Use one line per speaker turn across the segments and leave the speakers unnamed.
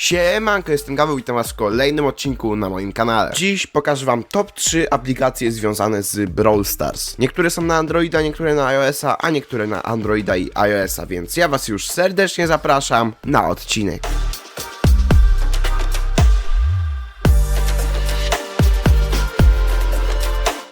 Siemanko, jestem Gaweł i witam was w kolejnym odcinku na moim kanale. Dziś pokażę wam top 3 aplikacje związane z Brawl Stars. Niektóre są na Androida, niektóre na iOS-a, a niektóre na Androida i iOS-a, więc ja was już serdecznie zapraszam na odcinek.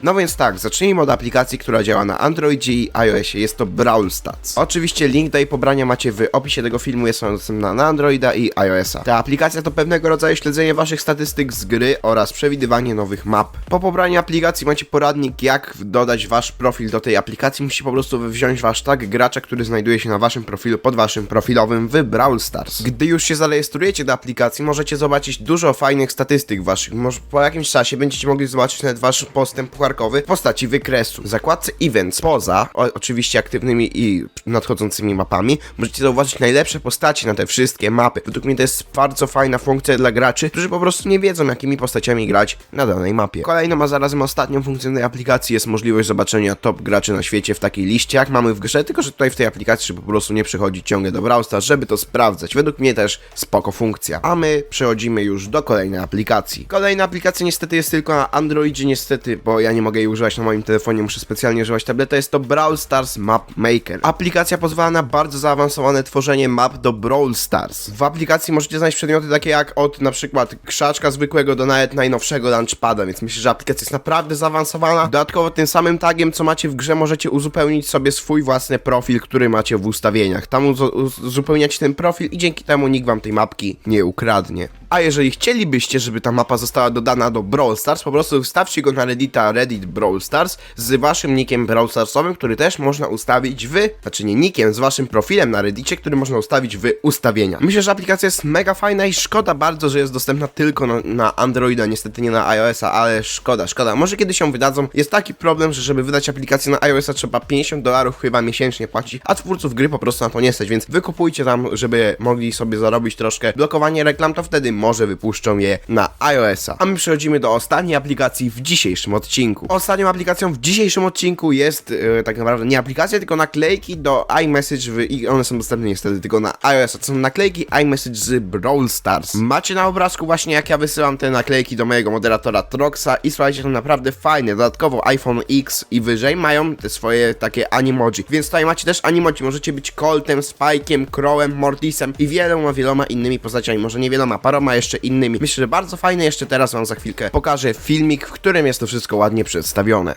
No więc tak, zacznijmy od aplikacji, która działa na Androidzie i iOSie. Jest to Brawl Stats. Oczywiście link do jej pobrania macie w opisie tego filmu, jest ona dostępna na Androida i iOSa. Ta aplikacja to pewnego rodzaju śledzenie waszych statystyk z gry oraz przewidywanie nowych map. Po pobraniu aplikacji macie poradnik, jak dodać wasz profil do tej aplikacji. Musicie po prostu wziąć wasz tag gracza, który znajduje się na waszym profilu pod waszym profilowym w Brawl Stars. Gdy już się zarejestrujecie do aplikacji, możecie zobaczyć dużo fajnych statystyk waszych. Może po jakimś czasie będziecie mogli zobaczyć nawet wasz postęp pucharkowy w postaci wykresu. W zakładce Events poza o, oczywiście aktywnymi i nadchodzącymi mapami możecie zauważyć najlepsze postacie na te wszystkie mapy. Według mnie to jest bardzo fajna funkcja dla graczy, którzy po prostu nie wiedzą jakimi postaciami grać na danej mapie. Kolejną, a zarazem ostatnią funkcją tej aplikacji jest możliwość zobaczenia top graczy na świecie w takiej liście jak mamy w grze, tylko że tutaj w tej aplikacji po prostu nie przychodzić ciągle do Brawl Stars, żeby to sprawdzać. Według mnie też spoko funkcja. A my przechodzimy już do kolejnej aplikacji. Kolejna aplikacja niestety jest tylko na Androidzie, niestety, bo ja nie mogę jej używać na moim telefonie, muszę specjalnie używać tableta, jest to Brawl Stars Map Maker. Aplikacja pozwala na bardzo zaawansowane tworzenie map do Brawl Stars. W aplikacji możecie znaleźć przedmioty takie jak od na przykład krzaczka zwykłego do nawet najnowszego launchpada, więc myślę, że aplikacja jest naprawdę zaawansowana. Dodatkowo tym samym tagiem, co macie w grze, możecie uzupełnić sobie swój własny profil, który macie w ustawieniach. Tam uzu- uzupełniacie ten profil i dzięki temu nikt wam tej mapki nie ukradnie. A jeżeli chcielibyście, żeby ta mapa została dodana do Brawl Stars, po prostu wstawcie go na Reddita Reddit Brawl Stars z waszym nickiem Brawl Starsowym, który też można ustawić w, znaczy nie nickiem, z waszym profilem na Reddicie, który można ustawić w ustawienia. Myślę, że aplikacja jest mega fajna i szkoda bardzo, że jest dostępna tylko na, na Androida, niestety nie na iOS-a, ale szkoda, szkoda. Może kiedyś się wydadzą. Jest taki problem, że żeby wydać aplikację na iOS-a trzeba 50 dolarów chyba miesięcznie płacić, a twórców gry po prostu na to nie stać, więc wykupujcie tam, żeby mogli sobie zarobić troszkę blokowanie reklam, to wtedy może wypuszczą je na iOS-a. A my przechodzimy do ostatniej aplikacji w dzisiejszym odcinku. Ostatnią aplikacją w dzisiejszym odcinku jest e, tak naprawdę nie aplikacja, tylko naklejki do iMessage w, i one są dostępne niestety tylko na iOS-a. To są naklejki iMessage z Brawl Stars. Macie na obrazku właśnie jak ja wysyłam te naklejki do mojego moderatora Troxa i słuchajcie, są naprawdę fajne. Dodatkowo iPhone X i wyżej mają te swoje takie animoji, więc tutaj macie też animoji. Możecie być Coltem, Spike'iem, Crowem, Mortisem i wieloma, wieloma innymi postaciami. Może nie wieloma, paroma jeszcze innymi. Myślę, że bardzo fajne. Jeszcze teraz wam za chwilkę pokażę filmik, w którym jest to wszystko ładnie przedstawione.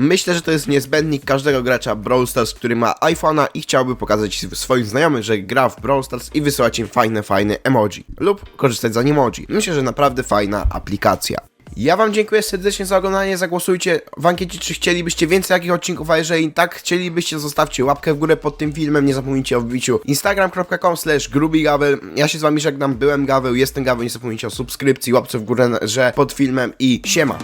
Myślę, że to jest niezbędnik każdego gracza Brawl Stars, który ma iPhone'a i chciałby pokazać swoim znajomym, że gra w Brawl Stars i wysyłać im fajne, fajne emoji. Lub korzystać z animoji. Myślę, że naprawdę fajna aplikacja. Ja wam dziękuję serdecznie za oglądanie, zagłosujcie w ankiecie, czy chcielibyście więcej takich odcinków, a jeżeli tak chcielibyście, zostawcie łapkę w górę pod tym filmem, nie zapomnijcie o wbiciu instagram.com slash grubigaweł. Ja się z wami żegnam, byłem Gaweł, jestem Gaweł, nie zapomnijcie o subskrypcji, łapce w górę, że pod filmem i siema.